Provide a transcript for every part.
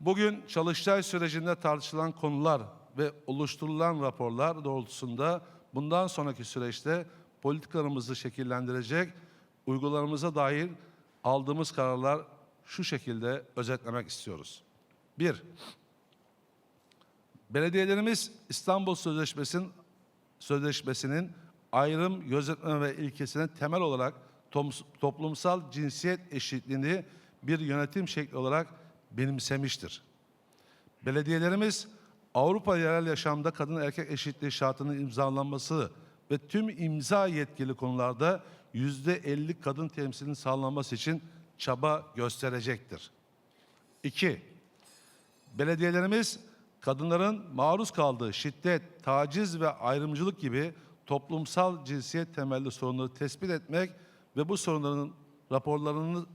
Bugün Çalıştay sürecinde tartışılan konular ve oluşturulan raporlar doğrultusunda bundan sonraki süreçte politikalarımızı şekillendirecek uygularımıza dair aldığımız kararlar şu şekilde özetlemek istiyoruz. 1. Belediyelerimiz İstanbul Sözleşmesi'nin Sözleşmesi'nin ayrım, gözetleme ve ilkesine temel olarak toplumsal cinsiyet eşitliğini bir yönetim şekli olarak benimsemiştir. Belediyelerimiz Avrupa yerel yaşamda kadın erkek eşitliği şartının imzalanması ve tüm imza yetkili konularda yüzde 50 kadın temsilinin sağlanması için çaba gösterecektir. 2. Belediyelerimiz kadınların maruz kaldığı şiddet, taciz ve ayrımcılık gibi toplumsal cinsiyet temelli sorunları tespit etmek ve bu sorunların raporlarını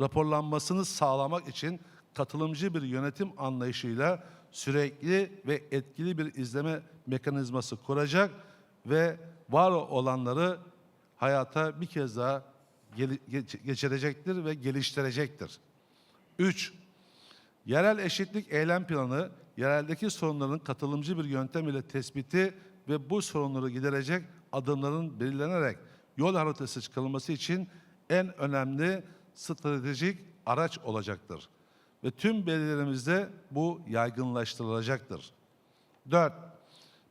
raporlanmasını sağlamak için katılımcı bir yönetim anlayışıyla sürekli ve etkili bir izleme mekanizması kuracak ve var olanları hayata bir kez daha geçirecektir ve geliştirecektir. 3. Yerel eşitlik eylem planı, yereldeki sorunların katılımcı bir yöntem ile tespiti ve bu sorunları giderecek adımların belirlenerek yol haritası çıkarılması için en önemli stratejik araç olacaktır. Ve tüm belediyelerimizde bu yaygınlaştırılacaktır. 4.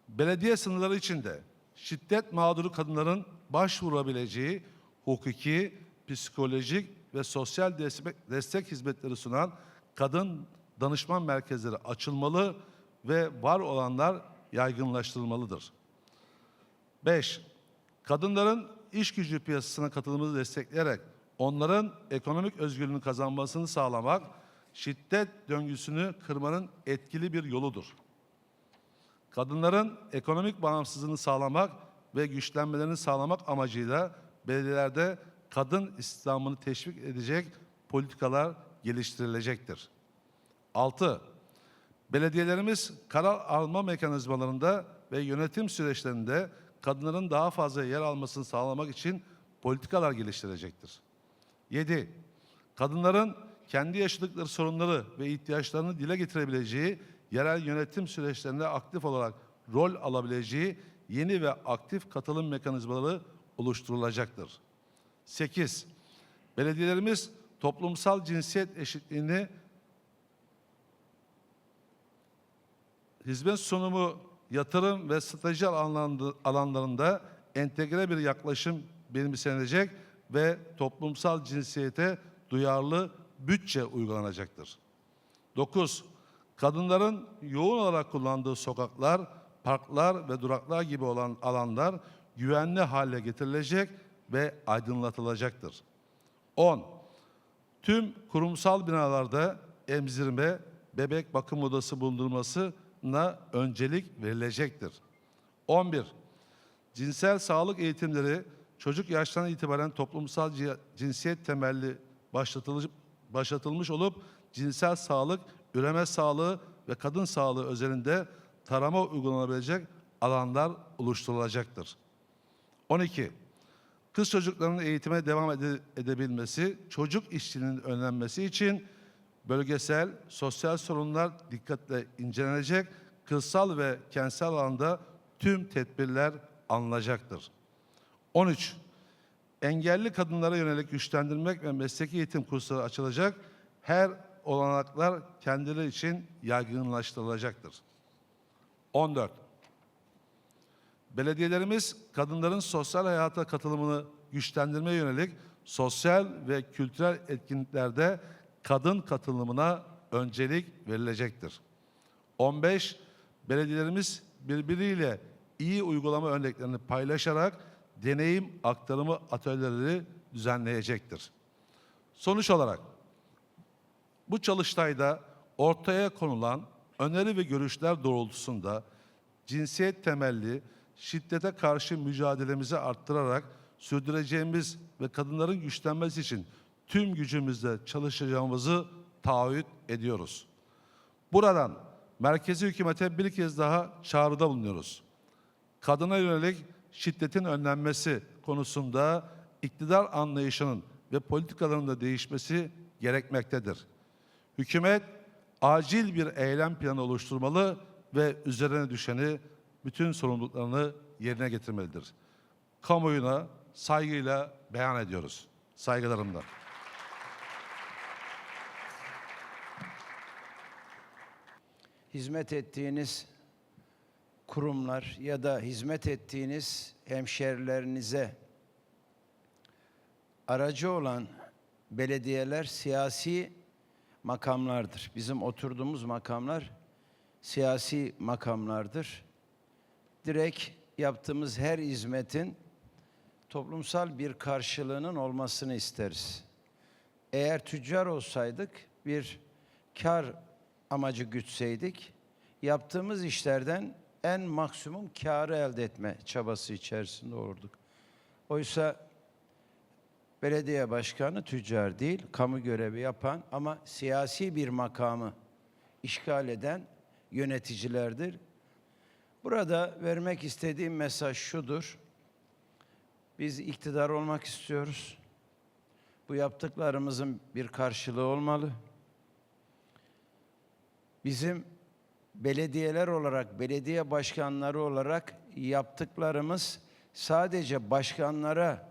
Belediye sınırları içinde şiddet mağduru kadınların başvurabileceği hukuki, psikolojik ve sosyal destek, destek hizmetleri sunan kadın danışman merkezleri açılmalı ve var olanlar yaygınlaştırılmalıdır. 5. Kadınların iş gücü piyasasına katılımını destekleyerek onların ekonomik özgürlüğünü kazanmasını sağlamak, şiddet döngüsünü kırmanın etkili bir yoludur. Kadınların ekonomik bağımsızlığını sağlamak ve güçlenmelerini sağlamak amacıyla belediyelerde kadın istihdamını teşvik edecek politikalar geliştirilecektir. 6. Belediyelerimiz karar alma mekanizmalarında ve yönetim süreçlerinde kadınların daha fazla yer almasını sağlamak için politikalar geliştirecektir. 7. Kadınların kendi yaşadıkları sorunları ve ihtiyaçlarını dile getirebileceği, yerel yönetim süreçlerinde aktif olarak rol alabileceği yeni ve aktif katılım mekanizmaları oluşturulacaktır. 8. Belediyelerimiz toplumsal cinsiyet eşitliğini hizmet sunumu, yatırım ve strateji alanlarında- entegre bir yaklaşım benimsenecek ve toplumsal cinsiyete duyarlı bütçe uygulanacaktır. 9. Kadınların yoğun olarak kullandığı sokaklar, parklar ve duraklar gibi olan alanlar güvenli hale getirilecek ve aydınlatılacaktır. 10. Tüm kurumsal binalarda emzirme, bebek bakım odası bulundurmasına öncelik verilecektir. 11. Cinsel sağlık eğitimleri çocuk yaştan itibaren toplumsal ci- cinsiyet temelli başlatılmış, olup cinsel sağlık, üreme sağlığı ve kadın sağlığı özelinde tarama uygulanabilecek alanlar oluşturulacaktır. 12. Kız çocuklarının eğitime devam ede- edebilmesi, çocuk işçiliğinin önlenmesi için bölgesel, sosyal sorunlar dikkatle incelenecek, kırsal ve kentsel alanda tüm tedbirler alınacaktır. 13. Engelli kadınlara yönelik güçlendirmek ve mesleki eğitim kursları açılacak, her olanaklar kendileri için yaygınlaştırılacaktır. 14. Belediyelerimiz kadınların sosyal hayata katılımını güçlendirmeye yönelik sosyal ve kültürel etkinliklerde kadın katılımına öncelik verilecektir. 15. Belediyelerimiz birbiriyle iyi uygulama örneklerini paylaşarak deneyim aktarımı atölyeleri düzenleyecektir. Sonuç olarak bu çalıştayda ortaya konulan öneri ve görüşler doğrultusunda cinsiyet temelli şiddete karşı mücadelemizi arttırarak sürdüreceğimiz ve kadınların güçlenmesi için tüm gücümüzle çalışacağımızı taahhüt ediyoruz. Buradan merkezi hükümete bir kez daha çağrıda bulunuyoruz. Kadına yönelik şiddetin önlenmesi konusunda iktidar anlayışının ve politikalarının da değişmesi gerekmektedir. Hükümet acil bir eylem planı oluşturmalı ve üzerine düşeni bütün sorumluluklarını yerine getirmelidir. Kamuoyuna saygıyla beyan ediyoruz. Saygılarımla. Hizmet ettiğiniz kurumlar ya da hizmet ettiğiniz hemşerilerinize aracı olan belediyeler siyasi makamlardır. Bizim oturduğumuz makamlar siyasi makamlardır. Direkt yaptığımız her hizmetin toplumsal bir karşılığının olmasını isteriz. Eğer tüccar olsaydık, bir kar amacı gütseydik, yaptığımız işlerden en maksimum karı elde etme çabası içerisinde olurduk. Oysa belediye başkanı tüccar değil, kamu görevi yapan ama siyasi bir makamı işgal eden yöneticilerdir. Burada vermek istediğim mesaj şudur. Biz iktidar olmak istiyoruz. Bu yaptıklarımızın bir karşılığı olmalı. Bizim belediyeler olarak, belediye başkanları olarak yaptıklarımız sadece başkanlara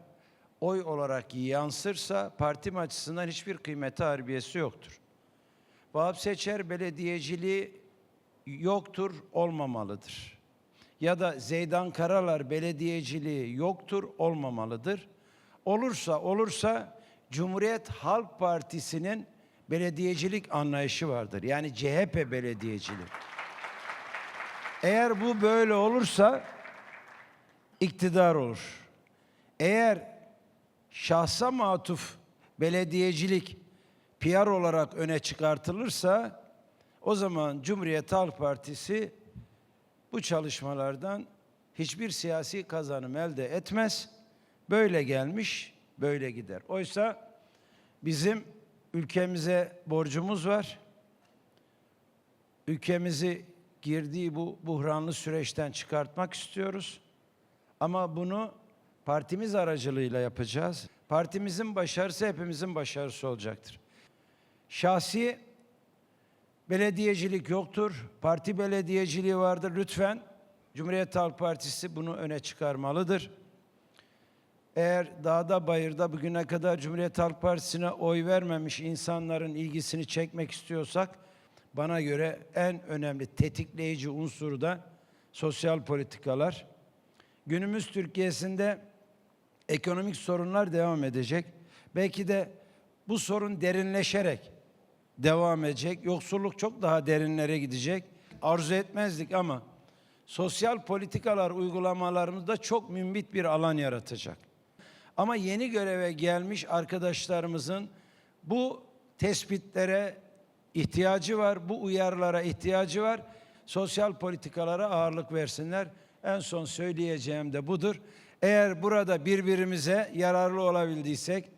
oy olarak yansırsa partim açısından hiçbir kıymeti harbiyesi yoktur. Vahap Seçer belediyeciliği yoktur, olmamalıdır. Ya da Zeydan Karalar belediyeciliği yoktur, olmamalıdır. Olursa olursa Cumhuriyet Halk Partisi'nin belediyecilik anlayışı vardır. Yani CHP belediyeciliği. Eğer bu böyle olursa iktidar olur. Eğer şahsa matuf belediyecilik PR olarak öne çıkartılırsa o zaman Cumhuriyet Halk Partisi bu çalışmalardan hiçbir siyasi kazanım elde etmez. Böyle gelmiş, böyle gider. Oysa bizim ülkemize borcumuz var. Ülkemizi girdiği bu buhranlı süreçten çıkartmak istiyoruz. Ama bunu partimiz aracılığıyla yapacağız. Partimizin başarısı hepimizin başarısı olacaktır. Şahsi belediyecilik yoktur. Parti belediyeciliği vardır. Lütfen Cumhuriyet Halk Partisi bunu öne çıkarmalıdır. Eğer dağda bayırda bugüne kadar Cumhuriyet Halk Partisi'ne oy vermemiş insanların ilgisini çekmek istiyorsak bana göre en önemli tetikleyici unsuru da sosyal politikalar. Günümüz Türkiye'sinde ekonomik sorunlar devam edecek. Belki de bu sorun derinleşerek devam edecek. Yoksulluk çok daha derinlere gidecek. Arzu etmezdik ama sosyal politikalar uygulamalarımızda çok mümbit bir alan yaratacak. Ama yeni göreve gelmiş arkadaşlarımızın bu tespitlere ihtiyacı var, bu uyarılara ihtiyacı var. Sosyal politikalara ağırlık versinler. En son söyleyeceğim de budur. Eğer burada birbirimize yararlı olabildiysek,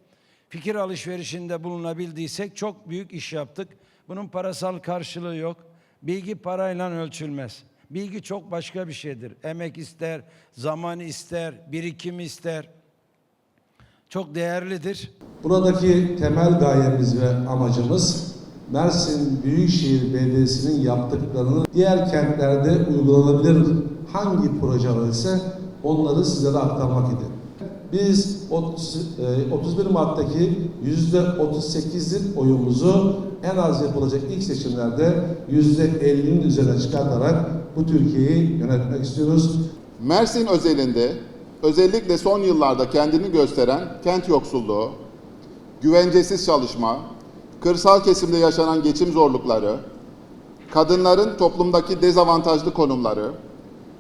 fikir alışverişinde bulunabildiysek çok büyük iş yaptık. Bunun parasal karşılığı yok. Bilgi parayla ölçülmez. Bilgi çok başka bir şeydir. Emek ister, zaman ister, birikim ister. Çok değerlidir. Buradaki temel gayemiz ve amacımız Mersin Büyükşehir Belediyesi'nin yaptıklarını diğer kentlerde uygulanabilir hangi projeler ise onları sizlere aktarmak idi. Biz 30, e, 31 Mart'taki %38'lik oyumuzu en az yapılacak ilk seçimlerde %50'nin üzerine çıkartarak bu Türkiye'yi yönetmek istiyoruz. Mersin özelinde özellikle son yıllarda kendini gösteren kent yoksulluğu, güvencesiz çalışma, kırsal kesimde yaşanan geçim zorlukları, kadınların toplumdaki dezavantajlı konumları,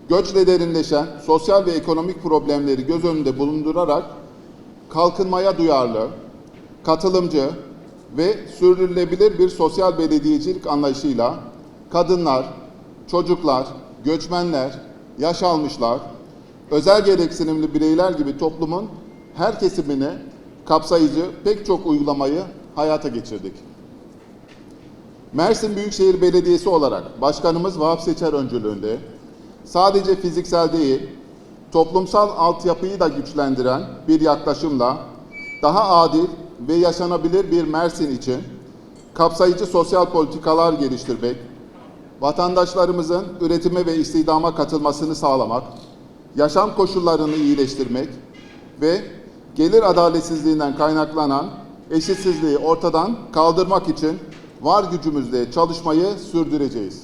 göçle derinleşen sosyal ve ekonomik problemleri göz önünde bulundurarak kalkınmaya duyarlı, katılımcı ve sürdürülebilir bir sosyal belediyecilik anlayışıyla kadınlar, çocuklar, göçmenler, yaş almışlar, özel gereksinimli bireyler gibi toplumun her kesimine kapsayıcı pek çok uygulamayı hayata geçirdik. Mersin Büyükşehir Belediyesi olarak Başkanımız Vahap Seçer öncülüğünde sadece fiziksel değil, toplumsal altyapıyı da güçlendiren bir yaklaşımla daha adil ve yaşanabilir bir Mersin için kapsayıcı sosyal politikalar geliştirmek, vatandaşlarımızın üretime ve istihdama katılmasını sağlamak, yaşam koşullarını iyileştirmek ve gelir adaletsizliğinden kaynaklanan eşitsizliği ortadan kaldırmak için var gücümüzle çalışmayı sürdüreceğiz.